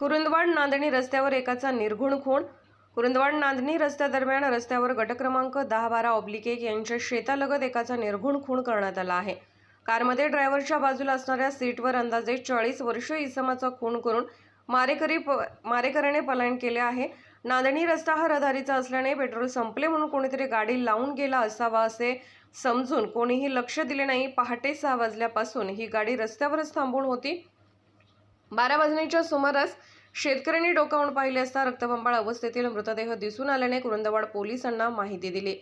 कुरुंदवाड नांदणी रस्त्यावर एकाचा निर्घुण खून. कुरुंदवाड नांदणी रस्त्यादरम्यान रस्त्यावर गट क्रमांक दहा बारा ऑब्लिक एक यांच्या शेतालगत एकाचा निर्घुण खून करण्यात आला आहे. कारमध्ये ड्रायव्हरच्या बाजूला असणाऱ्या सीटवर अंदाजे चाळीस वर्ष इसमाचा खून करून मारेकरी प मारेकऱ्याने पलायन केले आहे. नांदणी रस्ता हा रहदारीचा असल्याने पेट्रोल संपले म्हणून कोणीतरी गाडी लावून गेला असावा असे समजून कोणीही लक्ष दिले नाही. पहाटे सहा वाजल्यापासून ही गाडी रस्त्यावरच थांबून होती. बारा वाजण्याच्या सुमारास शेतकऱ्यांनी डोकावून पाहिले असता रक्तबंबाळ अवस्थेतील मृतदेह दिसून आल्याने कुरुंदवाड पोलिसांना माहिती दिली.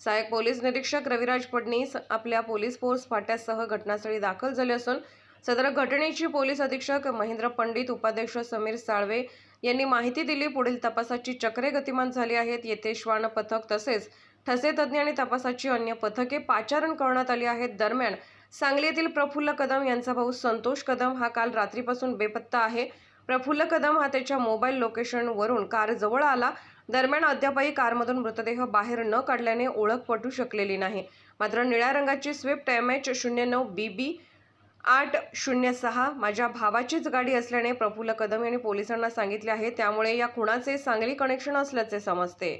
सहाय्यक पोलीस निरीक्षक रविराज फडणीस आपल्या पोलीस फोर्स फाट्यासह घटनास्थळी दाखल झाले असून सदर घटनेची पोलीस अधीक्षक महेंद्र पंडित उपाध्यक्ष समीर साळवे यांनी माहिती दिली. पुढील तपासाची चक्रे गतिमान झाली आहेत. येथे श्वान पथक तसेच ठसे तज्ज्ञ आणि तपासाची अन्य पथके पाचारण करण्यात आली आहेत. दरम्यान सांगली येथील प्रफुल्ल कदम यांचा भाऊ संतोष कदम हा काल रात्रीपासून बेपत्ता आहे. प्रफुल्ल कदम हा त्याच्या मोबाईल लोकेशनवरून कार जवळ आला. दरम्यान अद्यापही कारमधून मृतदेह बाहेर न काढल्याने ओळख पटू शकलेली नाही. मात्र निळ्या रंगाची स्विफ्ट एम एच शून्य नऊ बी बी आठ शून्य सहा माझ्या भावाचीच गाडी असल्याने प्रफुल्ल कदम यांनी पोलिसांना सांगितले आहे. त्यामुळे या खुणाचे सांगली कनेक्शन असल्याचे समजते.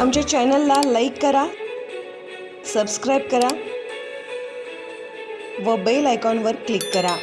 आमच्या चॅनलला लाईक करा सबस्क्राईब करा व बेल आयकॉनवर क्लिक करा.